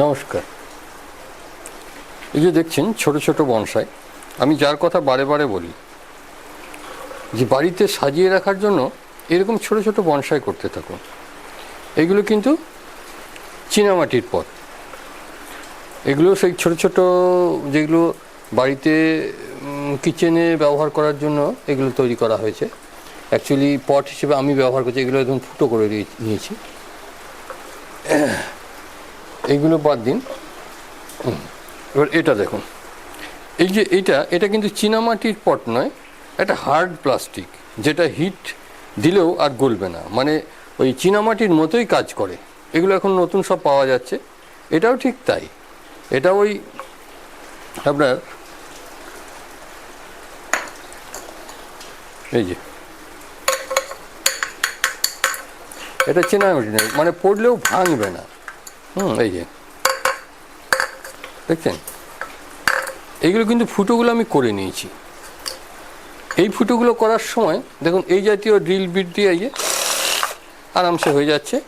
নমস্কার। এই যে দেখছেন ছোট ছোট বনসাই, আমি যার কথা বারে বারে বলি, যে বাড়িতে সাজিয়ে রাখার জন্য এরকম ছোট ছোট বনসাই করতে থাকুন। এগুলো কিন্তু চীনামাটির পথ। এগুলো সেই ছোট ছোট যেগুলো বাড়িতে কিচেনে ব্যবহার করার জন্য এগুলো তৈরি করা হয়েছে। অ্যাকচুয়ালি পট হিসেবে আমি ব্যবহার করছি, এগুলো একদম ফুটো করে নিয়েছি। এইগুলো বাদ দিন। এবার এটা দেখুন। এই যে এটা এটা কিন্তু চীনামাটির পট নয়, এটা হার্ড প্লাস্টিক, যেটা হিট দিলেও আর গলবে না। মানে ওই চীনামাটির মতোই কাজ করে। এগুলো এখন নতুন সব পাওয়া যাচ্ছে। এটাও ঠিক তাই। এটা ওই আপনার এই যে। এটা নয় মানে পড়লেও ভাঙবে না। হুম, এই যে। দেখছেন? এইগুলো কিন্তু ফুটোগুলো আমি করে নিয়েছি। এই ফুটোগুলো করার সময়, দেখুন, এই জাতীয় ড্রিল বিট দিয়ে এই যে আরামসে হয়ে যাচ্ছে।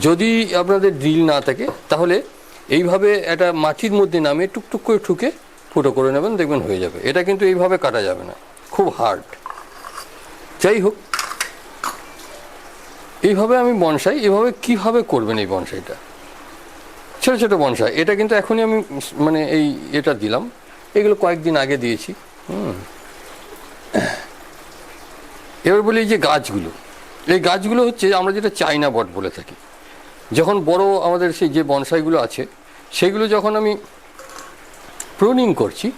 যদি আপনাদের ড্রিল না থাকে, তাহলে এইভাবে একটা মাটির মধ্যে নামে টুকটুক করে ঠুকে ফুটো করে নেবেন, দেখবেন হয়ে যাবে। এটা কিন্তু এইভাবে কাটা যাবে না। খুব হার্ড যাই হোক এইভাবে আমি বনসাই এভাবে কীভাবে করবেন এই বনসাইটা? ছোটো ছোটো বনসাই, এটা কিন্তু এখনই আমি মানে এই এটা দিলাম। এগুলো কয়েকদিন আগে দিয়েছি। হুম। এবার বলি এই যে গাছগুলো, এই গাছগুলো হচ্ছে আমরা যেটা চাইনা বট বলে থাকি। যখন বড় আমাদের সেই যে বনসাইগুলো আছে, সেগুলো যখন আমি প্রুনিং করছি,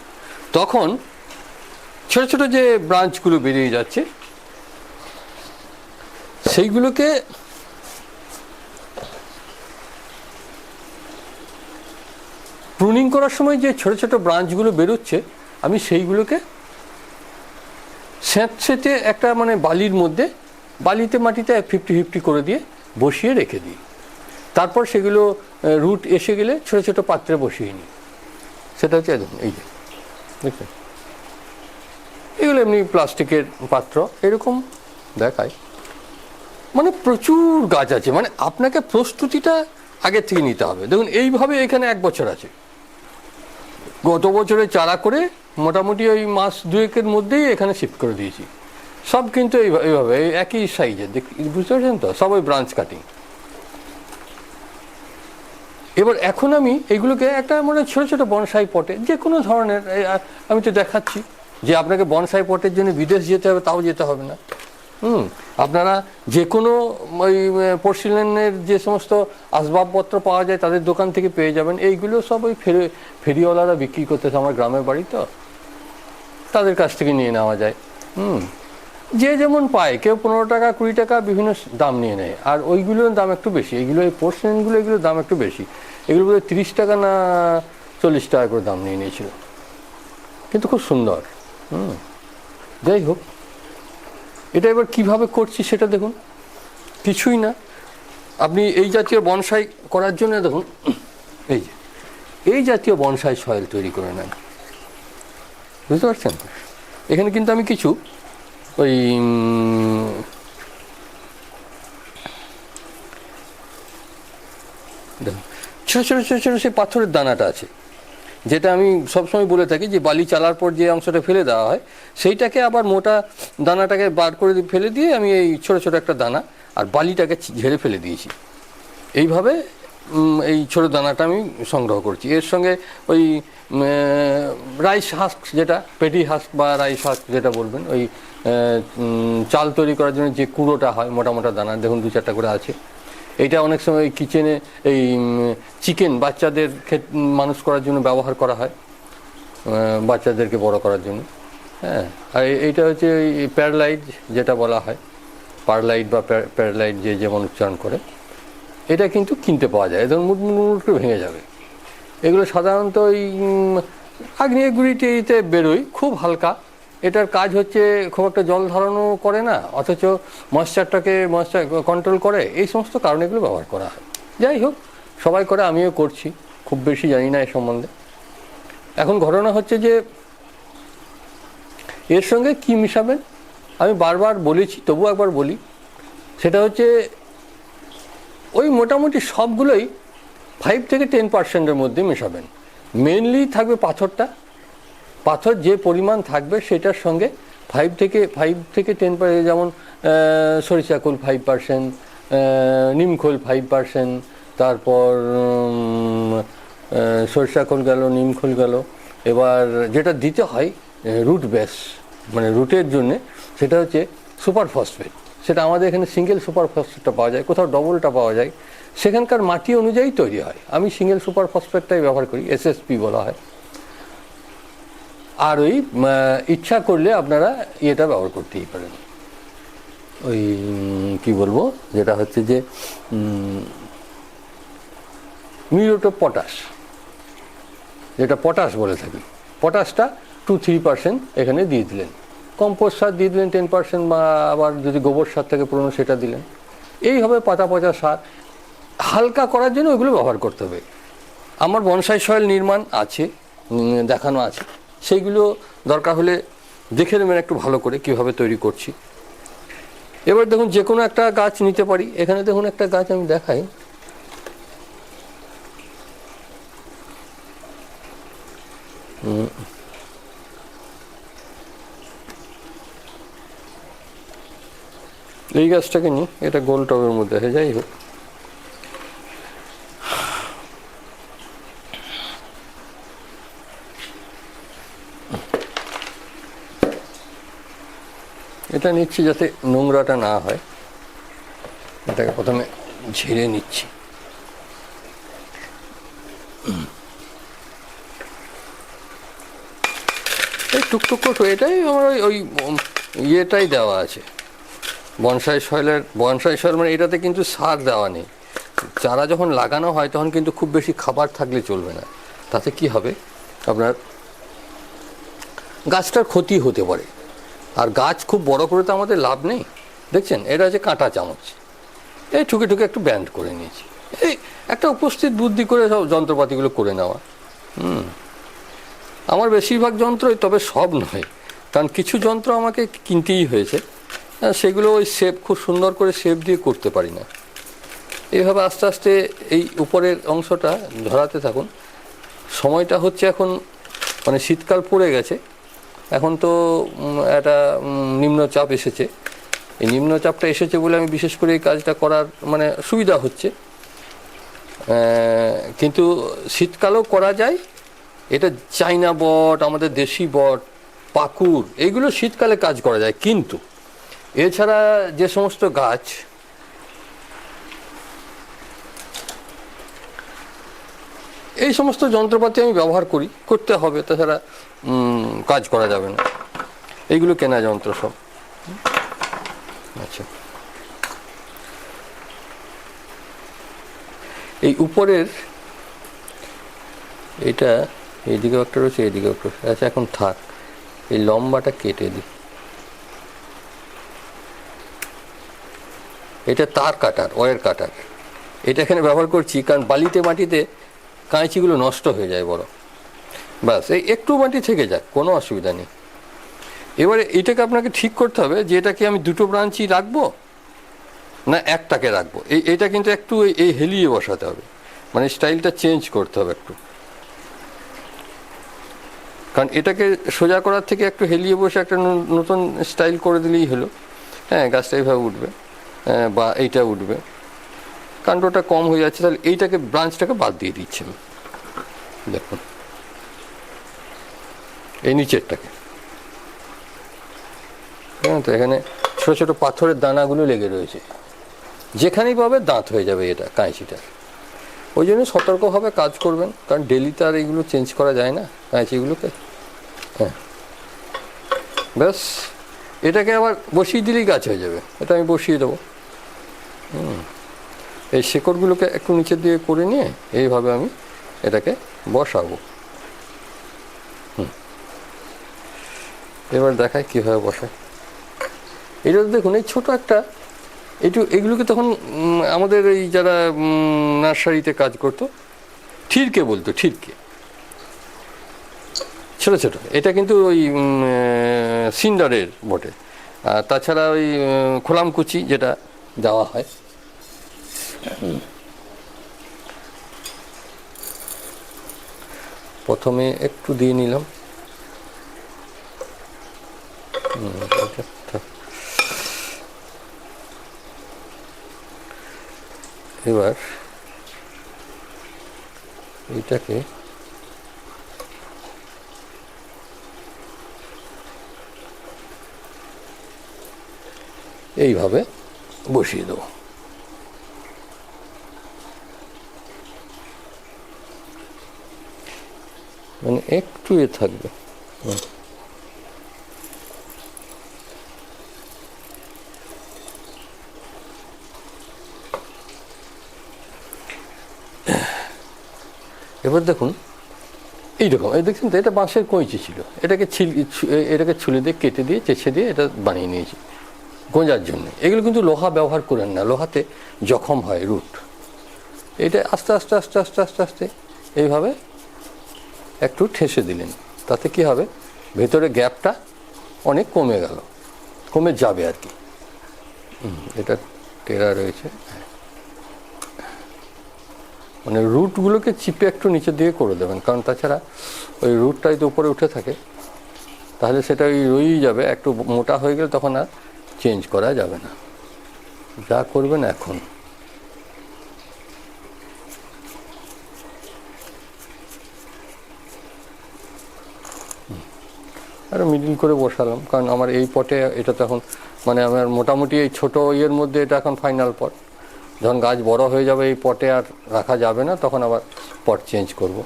তখন ছোট ছোট যে ব্রাঞ্চগুলো বেরিয়ে যাচ্ছে সেইগুলোকে প্রুনিং করার সময় যে ছোট ছোট ব্রাঞ্চগুলো বেরোচ্ছে, আমি সেইগুলোকে স্যাঁতসেঁতে একটা মানে বালির মধ্যে বালিতে মাটিতে ফিফটি ফিফটি করে দিয়ে বসিয়ে রেখে দিই। তারপর সেগুলো রুট এসে গেলে ছোট ছোট পাত্রে বসিয়ে নিই। সেটা হচ্ছে দেখুন, এই যে দেখছেন এগুলো এমনি প্লাস্টিকের পাত্র, এরকম দেখায়। মানে প্রচুর গাছ আছে। মানে আপনাকে প্রস্তুতিটা আগের থেকে নিতে হবে। দেখুন, এইভাবে এখানে এক বছর আছে। গত বছরে চারা করে মোটামুটি ওই মাস দুয়েকের মধ্যেই এখানে শিফট করে দিয়েছি। সব কিন্তু এইভা- এইভাবে, এই একই সাইজের দেখ বুঝতে পারছেন তো? সব ওই ব্রাঞ্চ কাটিং এবার এখন আমি এগুলোকে একটা মানে ছোটো ছোটো বনসাই পটে যে কোনো ধরনের আমি তো দেখাচ্ছি। যে আপনাকে বনসাই পটের জন্য বিদেশ যেতে হবে, তাও যেতে হবে না। হুম, আপনারা যে কোনো ওই পোর্সিলেনের যে সমস্ত আসবাবপত্র পাওয়া যায় তাদের দোকান থেকে পেয়ে যাবেন। এইগুলো সব ওই ফেরি, ফেরিওয়ালারা বিক্রি করতেছে আমার গ্রামের বাড়ি তো। তাদের কাছ থেকে নিয়ে নেওয়া যায়। হুম, যে যেমন পায়, কেউ পনেরো টাকা, কুড়ি টাকা বিভিন্ন দাম নিয়ে নেয়। আর ওইগুলোর দাম একটু বেশি। এইগুলো এই পোর্সেনগুলো এগুলোর দাম একটু বেশি। এগুলো বোধহয় তিরিশ টাকা না চল্লিশ টাকা করে দাম নিয়ে নিয়েছিল। কিন্তু খুব সুন্দর। হুম, যাই হোক। এটা এবার কীভাবে করছি সেটা দেখুন। কিছুই না। আপনি এই জাতীয় বনসাই করার জন্য দেখুন, এই যে, এই জাতীয় বনসাই সয়েল তৈরি করে নেন। বুঝতে পারছেন? এখানে কিন্তু আমি কিছু ওই ছোট ছোট ছোট ছোট, সেই পাথরের দানাটা আছে। যেটা আমি সবসময় বলে থাকি যে বালি চালার পর যে অংশটা ফেলে দেওয়া হয়, সেইটাকে আবার মোটা দানাটাকে বার করে ফেলে দিয়ে আমি এই ছোট ছোট একটা দানা আর বালিটাকে ঝেড়ে ফেলে দিয়েছি। এইভাবে এই ছোট দানাটা আমি সংগ্রহ করছি। এর সঙ্গে ওই রাইস হাস্ক যেটা, পেটি হাস্ক বা রাইস হাস্ক যেটা বলবেন, ওই চাল তৈরি করার জন্য যে কুড়োটা হয়, মোটা মোটা দানা, দেখুন দু চারটা করে আছে। এইটা অনেক সময় কিচেনে এই চিকেন বাচ্চাদের মানুষ করার জন্য ব্যবহার করা হয় বাচ্চাদেরকে বড় করার জন্য। হ্যাঁ আর এইটা হচ্ছে এই প্যারালাইট যেটা বলা হয় পারলাইট বা প্যারালাইট যে যেমন উচ্চারণ করে, এটা কিন্তু কিনতে পাওয়া যায় ধরুন মুট মুট মুট করে ভেঙে যাবে। এগুলো সাধারণত ওই আগ্নেয়গুড়িটিতে বেরোয়, খুব হালকা এটার কাজ হচ্ছে খুব একটা জল ধারণও করে না, অথচ ময়েশ্চারটাকে ময়েশ্চার কন্ট্রোল করে, এই সমস্ত কারণে এগুলো ব্যবহার করা হয়। যাই হোক, সবাই করে, আমিও করছি, খুব বেশি জানি না এ সম্বন্ধে। এখন ঘটনা হচ্ছে যে, এর সঙ্গে কি মিশাবেন আমি বারবার বলেছি তবু একবার বলি। সেটা হচ্ছে, ওই মোটামুটি সবগুলোই ফাইভ থেকে টেন পার্সেন্টের মধ্যে মেশাবেন। মেনলি থাকবে পাথরটা পাথর যে পরিমাণ থাকবে সেটার সঙ্গে ফাইভ থেকে ফাইভ থেকে টেন পার্সেন্ট যেমন আহ, সরিষা খোল ফাইভ পার্সেন্ট নিমখোল ফাইভ পার্সেন্ট তারপর উম, সরিষা খোল গেল নিমখোল গেল। এবার যেটা দিতে হয় রুট বেস মানে রুটের জন্যে সেটা হচ্ছে সুপার ফসফেট সেটা আমাদের এখানে সিঙ্গেল সুপার ফসফেটটা পাওয়া যায় কোথাও ডবলটা পাওয়া যায়। সেখানকার মাটি অনুযায়ী তৈরি হয়। আমি সিঙ্গেল সুপার ফসফেটটাই ব্যবহার করি এসএসপি বলা হয়। আর ওই ইচ্ছা করলে আপনারা ইয়েটা ব্যবহার করতেই পারেন। ওই কি বলব? যেটা হচ্ছে যে মিউরেট অফ পটাশ। যেটা পটাশ বলে থাকি। পটাশটা টু থ্রি পার্সেন্ট এখানে দিয়ে দিলেন। কম্পোস্ট সার দিয়ে দিলেন টেন পার্সেন্ট বা আবার যদি গোবর সার থেকে পুরনো সেটা দিলেন। এইভাবে পাতা পচা সার। হালকা করার জন্য ওইগুলো ব্যবহার করতে হবে। আমার বনসাই সয়েল নির্মাণ আছে দেখানো আছে। সেইগুলো দরকার হলে দেখে নেবেন একটু ভালো করে কীভাবে তৈরি করছি। এবার দেখুন যে কোনো একটা গাছ নিতে পারি। এখানে দেখুন একটা গাছ আমি দেখাই। এই গাছটাকে নিই। এটা গোল টবের মধ্যে যাই হোক। এটা নিচ্ছি যাতে নোংরাটা না হয়। এটাকে প্রথমে ঝেড়ে নিচ্ছি। এই টুকটুক করে এটাই আমার ওই ওই ইয়েটাই দেওয়া আছে। বনসাই সয়েলের বনসাই সয়েল মানে এটাতে কিন্তু সার দেওয়া নেই। চারা যখন লাগানো হয়, তখন কিন্তু খুব বেশি খাবার থাকলে চলবে না। তাতে কি হবে? আপনার গাছটার ক্ষতি হতে পারে। আর গাছ খুব বড় করে তো আমাদের লাভ নেই। দেখছেন? এটা হচ্ছে কাঁটা চামচ। এই ঠুকে ঠুকে একটু ব্যান্ড করে নিয়েছি। এই একটা উপস্থিত বুদ্ধি করে সব যন্ত্রপাতিগুলো করে নেওয়া। হুম। আমার বেশিরভাগ যন্ত্রই তবে সব নয় কারণ কিছু যন্ত্র আমাকে কিনতেই হয়েছে। হ্যাঁ, সেগুলো ওই শেপ খুব সুন্দর করে শেপ দিয়ে করতে পারি না। এইভাবে আস্তে আস্তে এই উপরের অংশটা ধরাতে থাকুন। সময়টা হচ্ছে এখন মানে শীতকাল পড়ে গেছে। এখন তো একটা নিম্নচাপ এসেছে। এই নিম্নচাপটা এসেছে বলে আমি বিশেষ করে এই কাজটা করার মানে সুবিধা হচ্ছে। কিন্তু শীতকালেও করা যায়। এটা চাইনা বট, আমাদের দেশি বট, পাকুর এইগুলো শীতকালে কাজ করা যায়। কিন্তু এছাড়া যে সমস্ত গাছ এই সমস্ত যন্ত্রপাতি আমি ব্যবহার করি, করতে হবে, তাছাড়া কাজ করা যাবে না। এইগুলো কেনা যন্ত্র সব। আচ্ছা। এই উপরের, এটা এইদিকে একটা রয়েছে এইদিকে একটা রয়েছে। আচ্ছা এখন থাক। এই লম্বাটা কেটে দিই। এটা তার কাটার ওয়ার কাটার। এটা এখানে ব্যবহার করছি, কারণ বালিতে, মাটিতে কাঁচিগুলো নষ্ট হয়ে যায় বড় ব্যাস এই একটু মাটি থেকে যাক কোনো অসুবিধা নেই। এবারে এটাকে আপনাকে ঠিক করতে হবে যে এটাকে আমি দুটো ব্রাঞ্চই রাখব না একটাকে রাখব। এই এটা কিন্তু একটু এই- হেলিয়ে বসাতে হবে। মানে স্টাইলটা চেঞ্জ করতে হবে একটু। কারণ এটাকে সোজা করার থেকে একটু হেলিয়ে বসে একটা নতুন স্টাইল করে দিলেই হলো। হ্যাঁ গাছটা এইভাবে উঠবে হ্যাঁ, বা এইটা উঠবে। কাণ্ডটা কম হয়ে যাচ্ছে, তাহলে এইটাকে ব্রাঞ্চটাকে বাদ দিয়ে দিচ্ছি। দেখুন। এই নিচেরটাকে। হ্যাঁ তো এখানে ছোটো ছোটো পাথরের দানাগুলো লেগে রয়েছে। যেখানেই পাবে দাঁত হয়ে যাবে এটা কাঁচিটা ওই জন্য সতর্কভাবে কাজ করবেন, কারণ ডেলি তো আর এইগুলো চেঞ্জ করা যায় না কাঁচিগুলোকে হ্যাঁ। ব্যাস, এটাকে আবার বসিয়ে দিলেই গাছ হয়ে যাবে। এটা আমি বসিয়ে দেবো। হুম। এই শেকড়গুলোকে একটু নিচের দিয়ে করে নিয়ে এইভাবে আমি এটাকে বসাবো। এবার দেখায় কীভাবে বসায় এটা তো দেখুন, এই ছোটো একটা একটু এগুলোকে তখন আমাদের এই যারা নার্সারিতে কাজ করতো, ঠিরকে বলতো, ঠিরকে। ছোট ছোট। এটা কিন্তু ওই সিন্ডারের বটে। আর তাছাড়া ওই খোলামকুচি যেটা দেওয়া হয় প্রথমে একটু দিয়ে নিলাম। এবার এটাকে এইভাবে বসিয়ে দেবো। মানে একটু এ থাকবে। এবার দেখুন, এইরকম, এই দেখছেন তো, এটা বাঁশের কঁচি ছিল। এটাকে ছিল, এটাকে ছুলে দিয়ে কেটে দিয়ে চেঁচে দিয়ে এটা বানিয়ে নিয়েছি। গোঁজার জন্য। এগুলো কিন্তু লোহা ব্যবহার করেন না, লোহাতে জখম হয় রুট। এটা আস্তে আস্তে আস্তে আস্তে আস্তে আস্তে, এইভাবে একটু ঠেসে দিলেন। তাতে কি হবে? ভেতরে গ্যাপটা অনেক কমে গেল। কমে যাবে আর কি। এটা টেরা রয়েছে। মানে রুটগুলোকে চিপে একটু নিচের দিকে করে দেবেন। কারণ তাছাড়া ওই রুটটা যদি উপরে উঠে থাকে। তাহলে সেটা ওই রয়েই যাবে। একটু মোটা হয়ে গেলে তখন আর চেঞ্জ করা যাবে না। যা করবেন এখন। আর মিডিল করে বসালাম। কারণ আমার এই পটে এটা তখন মানে আমার মোটামুটি এই ছোট ইয়ের মধ্যে এটা এখন ফাইনাল পট। যখন গাছ বড় হয়ে যাবে এই পটে আর রাখা যাবে না, তখন আবার পট চেঞ্জ করব।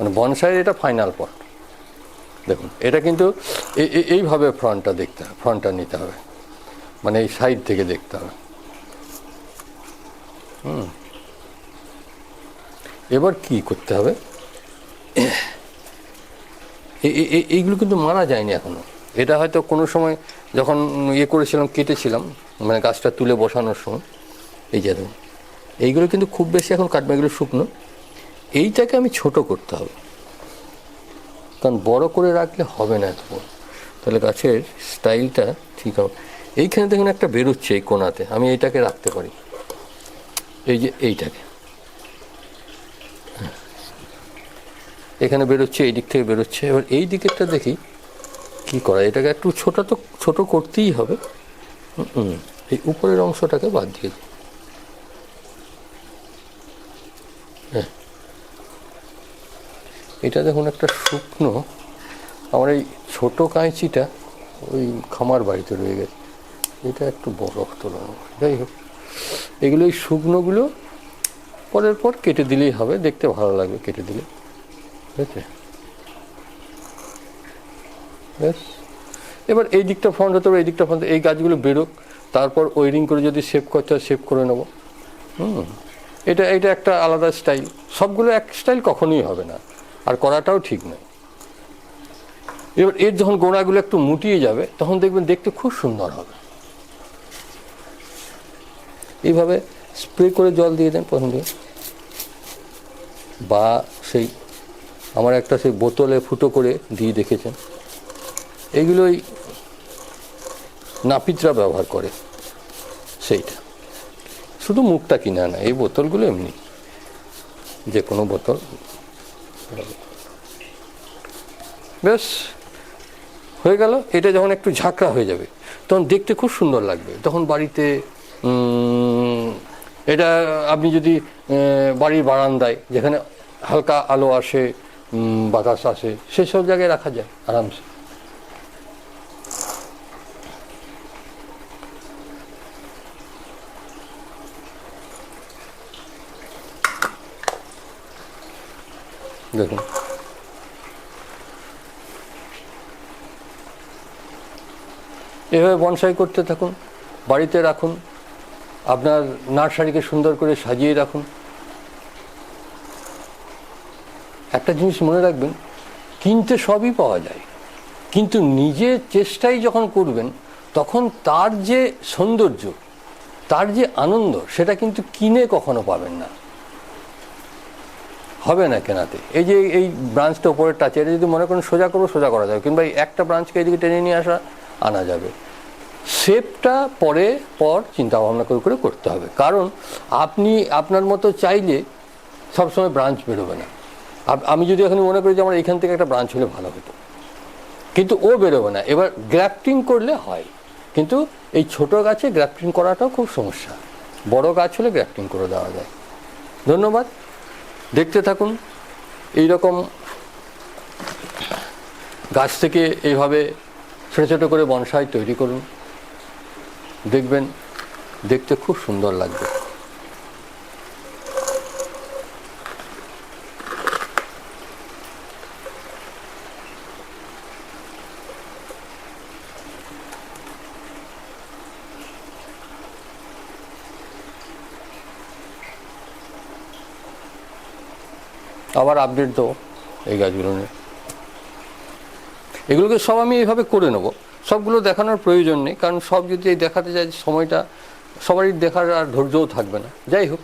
মানে বনসাইয়ের এটা ফাইনাল পট। দেখুন, এটা কিন্তু এই- এই- এইভাবে ফ্রন্টটা দেখতে হবে ফ্রন্টটা নিতে হবে। মানে এই সাইড থেকে দেখতে হবে। হুম। এবার কি করতে হবে? এইগুলো কিন্তু মারা যায়নি এখনও। এটা হয়তো কোনো সময় যখন ইয়ে করেছিলাম, কেটেছিলাম মানে গাছটা তুলে বসানোর সময়, এই যে দেখুন। এইগুলো কিন্তু খুব বেশি এখন কাটবে এগুলো শুকনো। এইটাকে আমি ছোট করতে হবে। কারণ বড় করে রাখলে হবে না এত। তাহলে গাছের স্টাইলটা ঠিক হবে। এইখানে দেখুন একটা বেরোচ্ছে এই কোনাতে, আমি এইটাকে রাখতে পারি। এই যে এইটাকে। এখানে বেরোচ্ছে, এই দিক থেকে বেরোচ্ছে। এবার এই দিকেরটা দেখি কি করা এটাকে একটু ছোট তো, ছোট করতেই হবে। এই উপরের অংশটাকে বাদ দিয়ে দিই। হ্যাঁ। এটা দেখুন একটা শুকনো, আমার এই ছোট কাঁচিটা ওই খামার বাড়িতে রয়ে গেছে। এটা একটু বড় তোলা যাই হোক, এগুলো এই শুকনোগুলো পরের পর কেটে দিলেই হবে। দেখতে ভালো লাগবে কেটে দিলে। ঠিক আছে এবার এই দিকটা ফ্রন্ট হতে হবে, এই দিকটা ফ্রন্ট এই গাছগুলো বেরোক, তারপর ওয়েরিং করে যদি সেভ করতে হয় সেভ করে নেব। হুম। এটা এটা একটা আলাদা স্টাইল সবগুলো এক স্টাইল কখনোই হবে না। আর করাটাও ঠিক নয়। এবার এর যখন গোড়াগুলো একটু মুটিয়ে যাবে, তখন দেখবেন দেখতে খুব সুন্দর হবে। এইভাবে স্প্রে করে জল দিয়ে দেন প্রথম দিকে। বা সেই আমার একটা সেই বোতলে ফুটো করে দিয়ে দেখেছেন। এইগুলোই নাপিতরা ব্যবহার করে। সেইটা। শুধু মুখটা কিনা না, এই বোতলগুলো এমনি। যে কোনো বোতল। বেশ, হয়ে গেল। এটা যখন একটু ঝাঁকড়া হয়ে যাবে, তখন দেখতে খুব সুন্দর লাগবে। তখন বাড়িতে এটা আপনি যদি বাড়ির বারান্দায় যেখানে হালকা আলো আসে বাতাস আসে সেসব জায়গায় রাখা যায়, আরামসে। দেখুন। এভাবে বনসাই করতে থাকুন, বাড়িতে রাখুন, আপনার নার্সারিকে সুন্দর করে সাজিয়ে রাখুন। একটা জিনিস মনে রাখবেন, কিনতে সবই পাওয়া যায়। কিন্তু নিজের চেষ্টাই যখন করবেন, তখন তার যে সৌন্দর্য, তার যে আনন্দ, সেটা কিন্তু কিনে কখনো পাবেন না। হবে না কেনাতে। এই যে এই ব্রাঞ্চটা উপরের টাচে এটা যদি মনে করেন সোজা করব, সোজা করা যাবে। কিংবা একটা ব্রাঞ্চকে এদিকে টেনে নিয়ে আসা, আনা যাবে। শেপটা পরে, পর চিন্তা ভাবনা করে করে করতে হবে। কারণ আপনি আপনার মতো চাইলে সবসময় ব্রাঞ্চ বেরোবে না। আম- যদি এখন মনে করি যে আমার এখান থেকে একটা ব্রাঞ্চ হলে ভালো হতো। কিন্তু ও বেরোবে না। এবার গ্রাফটিং করলে হয়। কিন্তু এই ছোট গাছে গ্রাফটিং করাটাও খুব সমস্যা। বড় গাছ হলে গ্রাফটিং করে দেওয়া যায়। ধন্যবাদ। দেখতে থাকুন। এই রকম গাছ থেকে এইভাবে ছোটো ছোটো করে বনসাই তৈরি করুন। দেখবেন, দেখতে খুব সুন্দর লাগবে। আবার আপডেট দেবো এই গাছগুলো নিয়ে। এগুলোকে সব আমি এইভাবে করে নেব। সবগুলো দেখানোর প্রয়োজন নেই, কারণ সব যদি দেখাতে যাই সময়টা, সবারই দেখার আর ধৈর্যও থাকবে না। যাই হোক।